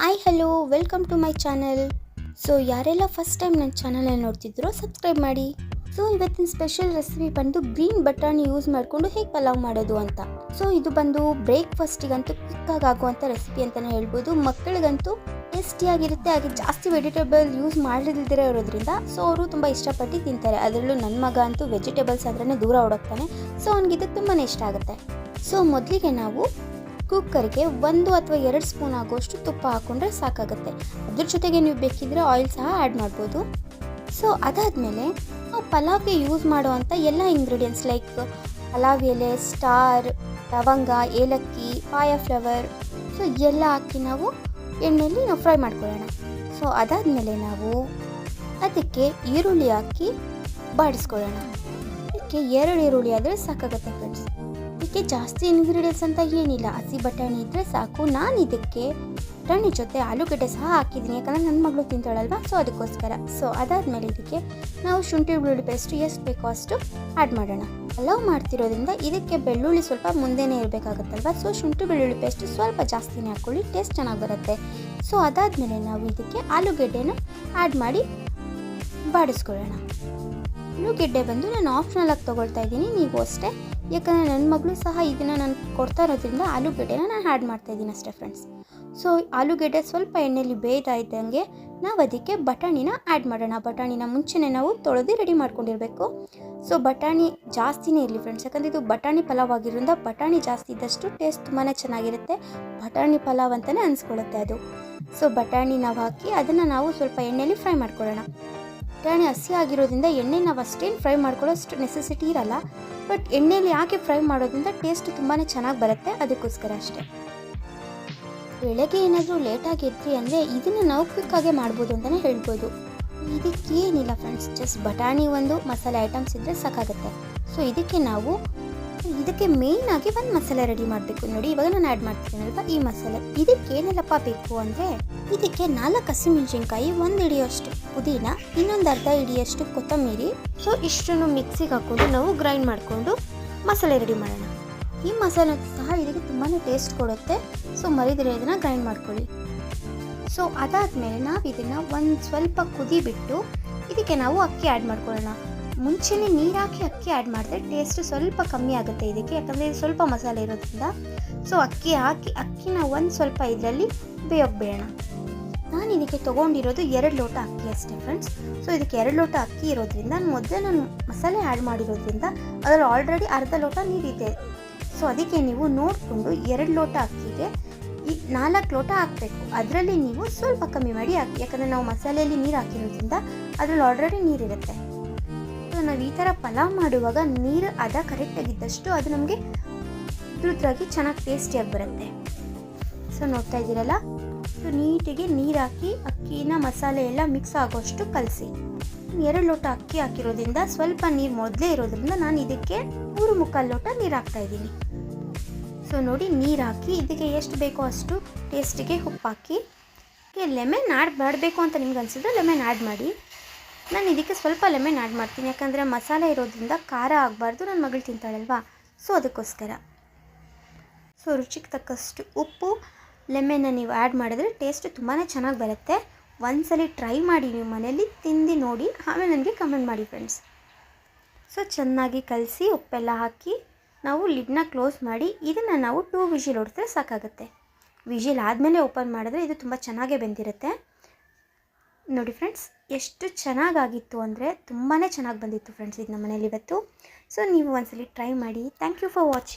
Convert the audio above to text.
Hi hello welcome to my channel so ಯಾರೆಲ್ಲ first time ನನ್ನ ಚಾನಲ್ನ ನೋಡ್ತಿದ್ರೋ ಸಬ್ಸ್ಕ್ರೈಬ್ ಮಾಡಿ. ಸೊ ಇವತ್ತಿನ ಸ್ಪೆಷಲ್ ರೆಸಿಪಿ ಬಂದು ಗ್ರೀನ್ ಬಟಾಣಿ ಯೂಸ್ ಮಾಡಿಕೊಂಡು ಹೇಗೆ ಪಲಾವ್ ಮಾಡೋದು ಅಂತ. ಸೊ ಇದು ಬಂದು ಬ್ರೇಕ್ಫಾಸ್ಟಿಗಂತೂ ಕ್ವಿಕ್ಕಾಗಿ ಆಗುವಂಥ ರೆಸಿಪಿ ಅಂತಲೇ ಹೇಳ್ಬೋದು. ಮಕ್ಕಳಿಗಂತೂ ಟೇಸ್ಟಿಯಾಗಿರುತ್ತೆ ಹಾಗೆ ಜಾಸ್ತಿ ವೆಜಿಟೇಬಲ್ ಯೂಸ್ ಮಾಡಿದ್ರೆ ಇರೋದ್ರಿಂದ ಸೊ ಅವರು ತುಂಬ ಇಷ್ಟಪಟ್ಟು ತಿಂತಾರೆ. ಅದರಲ್ಲೂ ನನ್ನ ಮಗ ಅಂತೂ ವೆಜಿಟೇಬಲ್ಸ್ ಆದ್ರೇ ದೂರ ಓಡೋಗ್ತಾನೆ. ಸೊ ಅವ್ನಿಗಿದು ತುಂಬಾ ಇಷ್ಟ ಆಗುತ್ತೆ. ಸೊ ಮೊದಲಿಗೆ ನಾವು ಕುಕ್ಕರ್ಗೆ ಒಂದು ಅಥವಾ ಎರಡು ಸ್ಪೂನ್ ಆಗುವಷ್ಟು ತುಪ್ಪ ಹಾಕೊಂಡ್ರೆ ಸಾಕಾಗುತ್ತೆ. ಅದ್ರ ಜೊತೆಗೆ ನೀವು ಬೇಕಿದ್ರೆ ಆಯಿಲ್ ಸಹ ಆ್ಯಡ್ ಮಾಡ್ಬೋದು. ಸೊ, ಅದಾದಮೇಲೆ ನಾವು ಪಲಾವ್ಗೆ ಯೂಸ್ ಮಾಡುವಂಥ ಎಲ್ಲ ಇಂಗ್ರೀಡಿಯೆಂಟ್ಸ್ ಲೈಕ್ ಪಲಾವ್ ಎಲೆ, ಸ್ಟಾರ್, ಲವಂಗ, ಏಲಕ್ಕಿ, ಪಾಯ ಫ್ಲವರ್, ಸೊ, ಎಲ್ಲ ಹಾಕಿ ನಾವು ಎಣ್ಣೆಯಲ್ಲಿ ನಾವು ಫ್ರೈ ಮಾಡ್ಕೊಳ್ಳೋಣ. ಸೊ, ಅದಾದಮೇಲೆ ನಾವು ಅದಕ್ಕೆ ಈರುಳ್ಳಿ ಹಾಕಿ ಬಾಡಿಸ್ಕೊಳ್ಳೋಣ. ಅದಕ್ಕೆ ಎರಡು ಈರುಳ್ಳಿ ಆದರೆ ಸಾಕಾಗುತ್ತೆ ಫ್ರೆಂಡ್ಸ್ ಇದಕ್ಕೆ ಜಾಸ್ತಿ ಇಂಗ್ರೀಡಿಯೆಂಟ್ಸ್ ಅಂತ ಏನಿಲ್ಲ. ಹಸಿ ಬಟಾಣಿ ಇದ್ದರೆ ಸಾಕು. ನಾನು ಇದಕ್ಕೆ ಬಟಾಣಿ ಜೊತೆ ಆಲೂಗಡ್ಡೆ ಸಹ ಹಾಕಿದ್ದೀನಿ. ಯಾಕಂದರೆ ನನ್ನ ಮಗಳು ತಿಂತಾಳಲ್ವಾ? ಸೊ ಅದಕ್ಕೋಸ್ಕರ. ಸೊ ಅದಾದಮೇಲೆ ಇದಕ್ಕೆ ನಾವು ಶುಂಠಿ ಬೆಳ್ಳುಳ್ಳಿ ಪೇಸ್ಟ್ ಎಷ್ಟು ಬೇಕೋ ಅಷ್ಟು ಆ್ಯಡ್ ಮಾಡೋಣ. ಪಲಾವ್ ಮಾಡ್ತಿರೋದ್ರಿಂದ ಇದಕ್ಕೆ ಬೆಳ್ಳುಳ್ಳಿ ಸ್ವಲ್ಪ ಮುಂದೆನೇ ಇರಬೇಕಾಗುತ್ತಲ್ವ? ಸೊ ಶುಂಠಿ ಬೆಳ್ಳುಳ್ಳಿ ಪೇಸ್ಟ್ ಸ್ವಲ್ಪ ಜಾಸ್ತಿನೇ ಹಾಕ್ಕೊಳ್ಳಿ ಟೇಸ್ಟ್ ಚೆನ್ನಾಗಿ ಬರುತ್ತೆ. ಸೊ ಅದಾದಮೇಲೆ ನಾವು ಇದಕ್ಕೆ ಆಲೂಗೆಡ್ಡೆನ ಆ್ಯಡ್ ಮಾಡಿ ಬಾಡಿಸ್ಕೊಳ್ಳೋಣ. ಆಲೂಗೆಡ್ಡೆ ಬಂದು ನಾನು ಆಪ್ಷನಲ್ ಆಗಿ ತೊಗೊಳ್ತಾ ಇದ್ದೀನಿ. ನೀವು ಅಷ್ಟೇ ಯಾಕಂದರೆ ನನ್ನ ಮಗಳು ಸಹ ಇದನ್ನು ನಾನು ಕೊಡ್ತಾ ಇರೋದ್ರಿಂದ ಆಲೂಗೆಡ್ಡೆನ ನಾನು ಆ್ಯಡ್ ಮಾಡ್ತಾ ಇದ್ದೀನಿ ಅಷ್ಟೇ ಫ್ರೆಂಡ್ಸ್ ಸೊ ಆಲೂಗೆಡ್ಡೆ ಸ್ವಲ್ಪ ಎಣ್ಣೆಯಲ್ಲಿ ಬೇಯ್ತಾ ಇದ್ದಂಗೆ ನಾವು ಅದಕ್ಕೆ ಬಟಾಣಿನ ಆ್ಯಡ್ ಮಾಡೋಣ. ಬಟಾಣಿನ ಮುಂಚೆನೇ ನಾವು ತೊಳೆದು ರೆಡಿ ಮಾಡ್ಕೊಂಡಿರಬೇಕು. ಸೊ ಬಟಾಣಿ ಜಾಸ್ತಿನೇ ಇರಲಿ ಫ್ರೆಂಡ್ಸ್ ಯಾಕಂದರೆ ಇದು ಬಟಾಣಿ ಪಲಾವ್ ಆಗಿರೋದ್ರಿಂದ ಬಟಾಣಿ ಜಾಸ್ತಿ ಇದ್ದಷ್ಟು ಟೇಸ್ಟ್ ತುಂಬಾ ಚೆನ್ನಾಗಿರುತ್ತೆ. ಬಟಾಣಿ ಪಲಾವ್ ಅಂತಲೇ ಅನಿಸ್ಕೊಳ್ಳುತ್ತೆ ಅದು. ಸೊ ಬಟಾಣಿ ನಾವು ಹಾಕಿ ಅದನ್ನು ನಾವು ಸ್ವಲ್ಪ ಎಣ್ಣೆಯಲ್ಲಿ ಫ್ರೈ ಮಾಡ್ಕೊಳ್ಳೋಣ. ಬಟಾಣಿ ಹಸಿ ಆಗಿರೋದ್ರಿಂದ ಎಣ್ಣೆ ನಾವು ಅಷ್ಟೇನು ಫ್ರೈ ಮಾಡ್ಕೊಳ್ಳೋಷ್ಟು ನೆಸೆಸಿಟಿ ಇರಲ್ಲ. ಬಟ್ ಎಣ್ಣೆಯಲ್ಲಿ ಯಾಕೆ ಫ್ರೈ ಮಾಡೋದ್ರಿಂದ ಟೇಸ್ಟ್ ತುಂಬಾ ಚೆನ್ನಾಗಿ ಬರುತ್ತೆ, ಅದಕ್ಕೋಸ್ಕರ ಅಷ್ಟೇ. ಬೆಳಗ್ಗೆ ಏನಾದರೂ ಲೇಟಾಗಿ ಎದ್ರಿ ಅಂದರೆ ಇದನ್ನು ನಾವು ಕ್ವಿಕ್ಕಾಗೆ ಮಾಡ್ಬೋದು ಅಂತಲೇ ಹೇಳ್ಬೋದು. ಇದಕ್ಕೇನಿಲ್ಲ ಫ್ರೆಂಡ್ಸ್ ಜಸ್ಟ್ ಬಟಾಣಿ ಒಂದು ಮಸಾಲೆ ಐಟಮ್ಸ್ ಇದ್ದರೆ ಸಾಕಾಗುತ್ತೆ. ಸೊ ಇದಕ್ಕೆ ನಾವು ಇದಕ್ಕೆ ಮೇಯ್ನ್ ಆಗಿ ಒಂದು ಮಸಾಲೆ ರೆಡಿ ಮಾಡಬೇಕು. ನೋಡಿ, ಇವಾಗ ನಾನು ಆ್ಯಡ್ ಮಾಡ್ತೀನಲ್ವ ಈ ಮಸಾಲೆ. ಇದಕ್ಕೆ ಏನೆಲ್ಲಪ್ಪ ಬೇಕು ಅಂದರೆ, ಇದಕ್ಕೆ ನಾಲ್ಕು ಹಸಿಮೆಣಸಿನ್ಕಾಯಿ, ಒಂದು ಹಿಡಿಯೋಷ್ಟು ಪುದೀನ, ಇನ್ನೊಂದು ಅರ್ಧ ಹಿಡಿಯಷ್ಟು ಕೊತ್ತಂಬರಿ. ಸೊ ಇಷ್ಟನ್ನು ಮಿಕ್ಸಿಗೆ ಹಾಕ್ಕೊಂಡು ನಾವು ಗ್ರೈಂಡ್ ಮಾಡಿಕೊಂಡು ಮಸಾಲೆ ರೆಡಿ ಮಾಡೋಣ. ಈ ಮಸಾಲೆ ಸಹ ಇದಕ್ಕೆ ತುಂಬಾ ಟೇಸ್ಟ್ ಕೊಡುತ್ತೆ. ಸೊ ಮರಿದ್ರೆ ಇದನ್ನು ಗ್ರೈಂಡ್ ಮಾಡ್ಕೊಳ್ಳಿ. ಸೊ ಅದಾದಮೇಲೆ ನಾವು ಇದನ್ನು ಒಂದು ಸ್ವಲ್ಪ ಕುದಿ ಬಿಟ್ಟು ಇದಕ್ಕೆ ನಾವು ಅಕ್ಕಿ ಆ್ಯಡ್ ಮಾಡ್ಕೊಳ್ಳೋಣ. ಮುಂಚೆನೇ ನೀರು ಹಾಕಿ ಅಕ್ಕಿ ಆ್ಯಡ್ ಮಾಡಿದ್ರೆ ಟೇಸ್ಟ್ ಸ್ವಲ್ಪ ಕಮ್ಮಿ ಆಗುತ್ತೆ ಇದಕ್ಕೆ, ಯಾಕಂದರೆ ಇದು ಸ್ವಲ್ಪ ಮಸಾಲೆ ಇರೋದ್ರಿಂದ. ಸೊ ಅಕ್ಕಿ ಹಾಕಿ, ಅಕ್ಕಿನ ಒಂದು ಸ್ವಲ್ಪ ಇದರಲ್ಲಿ ಬೇಯೋಕೆ ಬಿಡೋಣ. ನಾನು ಇದಕ್ಕೆ ತೊಗೊಂಡಿರೋದು ಎರಡು ಲೋಟ ಅಕ್ಕಿ ಅಷ್ಟೇ ಫ್ರೆಂಡ್ಸ್ ಸೊ ಇದಕ್ಕೆ ಎರಡು ಲೋಟ ಅಕ್ಕಿ ಇರೋದ್ರಿಂದ ಮೊದಲೇ ನಾನು ಮಸಾಲೆ ಆ್ಯಡ್ ಮಾಡಿರೋದ್ರಿಂದ ಅದರಲ್ಲಿ ಆಲ್ರೆಡಿ ಅರ್ಧ ಲೋಟ ನೀರಿದೆ ಸೊ ಅದಕ್ಕೆ ನೀವು ನೋಡಿಕೊಂಡು ಎರಡು ಲೋಟ ಅಕ್ಕಿಗೆ ಈ ನಾಲ್ಕು ಲೋಟ ಹಾಕಬೇಕು. ಅದರಲ್ಲಿ ನೀವು ಸ್ವಲ್ಪ ಕಮ್ಮಿ ಮಾಡಿ ಹಾಕಿ, ಯಾಕಂದರೆ ನಾವು ಮಸಾಲೆಯಲ್ಲಿ ನೀರು ಹಾಕಿರೋದ್ರಿಂದ ಅದರಲ್ಲಿ ಆಲ್ರೆಡಿ ನೀರಿರುತ್ತೆ ಸೊ ನಾವು ಈ ಥರ ಪಲಾವ್ ಮಾಡುವಾಗ ನೀರು ಅದ ಕರೆಕ್ಟಾಗಿದ್ದಷ್ಟು ಅದು ನಮಗೆ ಉದ್ರುದ್ರಾಗಿ ಚೆನ್ನಾಗಿ ಟೇಸ್ಟಿಯಾಗಿ ಬರುತ್ತೆ. ಸೊ ನೋಡ್ತಾ ಇದ್ದೀರಲ್ಲ? ಸೊ ನೀಟಿಗೆ ನೀರು ಹಾಕಿ, ಅಕ್ಕಿನ ಮಸಾಲೆ ಎಲ್ಲ ಮಿಕ್ಸ್ ಆಗೋಷ್ಟು ಕಲಸಿ. ಎರಡು ಲೋಟ ಅಕ್ಕಿ ಹಾಕಿರೋದ್ರಿಂದ ಸ್ವಲ್ಪ ನೀರು ಮೊದಲೇ ಇರೋದ್ರಿಂದ ನಾನು ಇದಕ್ಕೆ ಮೂರು ಮುಕ್ಕಾಲು ಲೋಟ ನೀರು ಹಾಕ್ತಾ ಇದ್ದೀನಿ. ಸೊ ನೋಡಿ ನೀರು ಹಾಕಿ, ಇದಕ್ಕೆ ಎಷ್ಟು ಬೇಕೋ ಅಷ್ಟು ಟೇಸ್ಟಿಗೆ ಉಪ್ಪು ಹಾಕಿ ಲೆಮನ್ ಆ್ಯಡ್ ಮಾಡಬೇಕು ಅಂತ ನಿಮ್ಗೆ ಅನಿಸಿದ್ರೆ ಲೆಮನ್ ಆ್ಯಡ್ ಮಾಡಿ. ನಾನು ಇದಕ್ಕೆ ಸ್ವಲ್ಪ ಲೆಮೆನ್ ಆ್ಯಡ್ ಮಾಡ್ತೀನಿ, ಯಾಕಂದರೆ ಮಸಾಲೆ ಇರೋದ್ರಿಂದ ಖಾರ ಆಗಬಾರ್ದು ನನ್ನ ಮಗಳು ತಿಂತಾಳಲ್ವಾ? ಸೊ, ಅದಕ್ಕೋಸ್ಕರ. ಸೊ, ರುಚಿಗೆ ತಕ್ಕಷ್ಟು ಉಪ್ಪು, ಲೆಮೆನ ನೀವು ಆ್ಯಡ್ ಮಾಡಿದ್ರೆ ಟೇಸ್ಟ್ ತುಂಬಾ ಚೆನ್ನಾಗಿ ಬರುತ್ತೆ. ಒಂದ್ಸಲಿ ಟ್ರೈ ಮಾಡಿ ನೀವು ಮನೇಲಿ ತಿಂದು ನೋಡಿ, ಆಮೇಲೆ ನನಗೆ ಕಮೆಂಟ್ ಮಾಡಿ ಫ್ರೆಂಡ್ಸ್ ಸೊ, ಚೆನ್ನಾಗಿ ಕಲಸಿ ಉಪ್ಪೆಲ್ಲ ಹಾಕಿ, ನಾವು ಲಿಡ್ನ ಕ್ಲೋಸ್ ಮಾಡಿ, ಇದನ್ನು ನಾವು ಟೂ ವಿಜಿಲ್ ಹೊಡೆದ್ರೆ ಸಾಕಾಗುತ್ತೆ. ವಿಜಿಲ್ ಆದಮೇಲೆ ಓಪನ್ ಮಾಡಿದ್ರೆ ಇದು ತುಂಬ ಚೆನ್ನಾಗೇ ಬೆಂದಿರುತ್ತೆ. ನೋಡಿ ಫ್ರೆಂಡ್ಸ್ ಎಷ್ಟು ಚೆನ್ನಾಗಾಗಿತ್ತು ಅಂದರೆ ತುಂಬಾ ಚೆನ್ನಾಗಿ ಬಂದಿತ್ತು ಫ್ರೆಂಡ್ಸ್ ಇದು ನಮ್ಮ ಮನೇಲಿ ಇವತ್ತು. ಸೊ ನೀವು ಒಂದ್ಸಲಿ ಟ್ರೈ ಮಾಡಿ. Thank you for watching